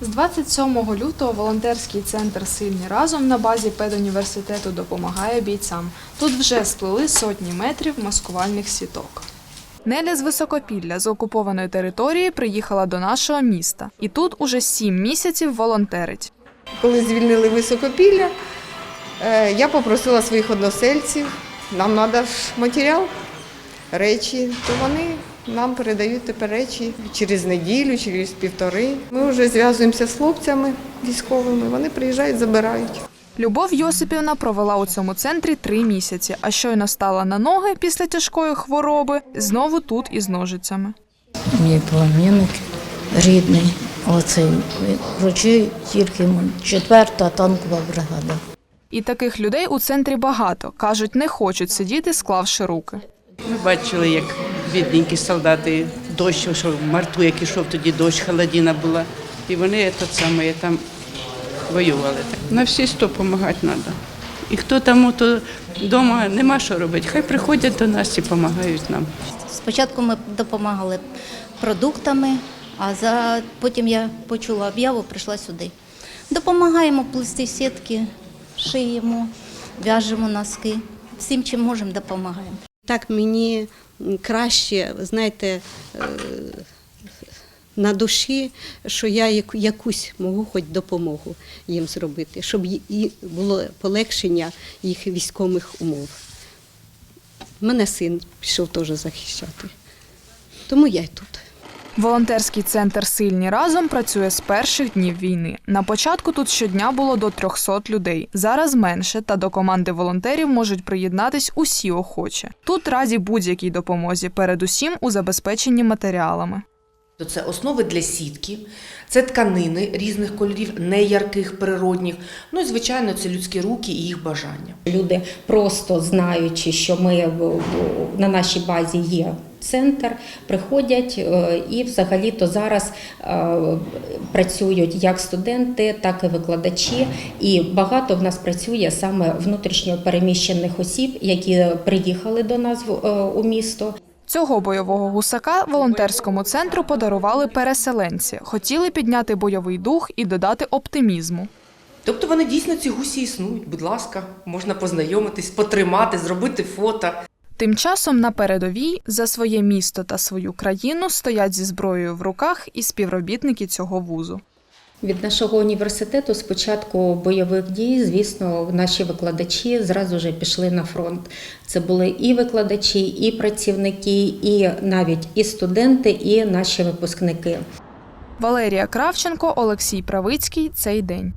З 27 лютого волонтерський центр Сильні разом на базі педуніверситету допомагає бійцям. Тут вже сплели сотні метрів маскувальних сіток. Неля з Високопілля з окупованої території приїхала до нашого міста. І тут уже сім місяців волонтерить. Коли звільнили високопілля, е, я попросила своїх односельців, нам треба матеріал, речі, то вони нам передають тепер речі через неділю, через півтори. Ми вже зв'язуємося з хлопцями військовими, вони приїжджають, забирають. Любов Йосипівна провела у цьому центрі три місяці, а щойно стала на ноги після тяжкої хвороби, знову тут із ножицями. Мій племінник рідний, оцей вручив тільки четверта танкова бригада. І таких людей у центрі багато. Кажуть, не хочуть сидіти, склавши руки. Ми бачили, як бідненькі солдати, дощ, що в марту, як ішов тоді дощ, холодина була. І вони те саме там воювали. На всі сто допомагати треба. І хто там то вдома нема що робити, хай приходять до нас і допомагають нам. Спочатку ми допомагали продуктами, а за потім я почула об'яву, прийшла сюди. Допомагаємо плести сітки, шиємо, в'яжемо носки. Всім, чим можемо, допомагаємо. Так мені краще, знаєте, е, на душі, що я якусь можу хоч допомогу їм зробити, щоб і було полегшення їх військових умов. Мене син пішов теж захищати. Тому я й тут. Волонтерський центр Сильні разом працює з перших днів війни. На початку тут щодня було до 300 людей. Зараз менше, та до команди волонтерів можуть приєднатись усі охочі. Тут раді будь-якій допомозі, передусім у забезпеченні матеріалами. Це основи для сітки, це тканини різних кольорів, неярких, природних. Ну і звичайно, це людські руки і їх бажання. Люди просто знаючи, що ми на нашій базі є центр, приходять е, і взагалі-то зараз е, працюють як студенти, так і викладачі. І багато в нас працює саме внутрішньо переміщених осіб, які приїхали до нас в- е, у місто. Цього бойового гусака волонтерському центру подарували переселенці. Хотіли підняти бойовий дух і додати оптимізму. Тобто вони дійсно ці гусі існують. Будь ласка, можна познайомитись, потримати, зробити фото. Тим часом на передовій за своє місто та свою країну стоять зі зброєю в руках і співробітники цього вузу. Від нашого університету з початку бойових дій, звісно, наші викладачі зразу ж пішли на фронт. Це були і викладачі, і працівники, і навіть і студенти, і наші випускники. Валерія Кравченко, Олексій Правицький. Цей день.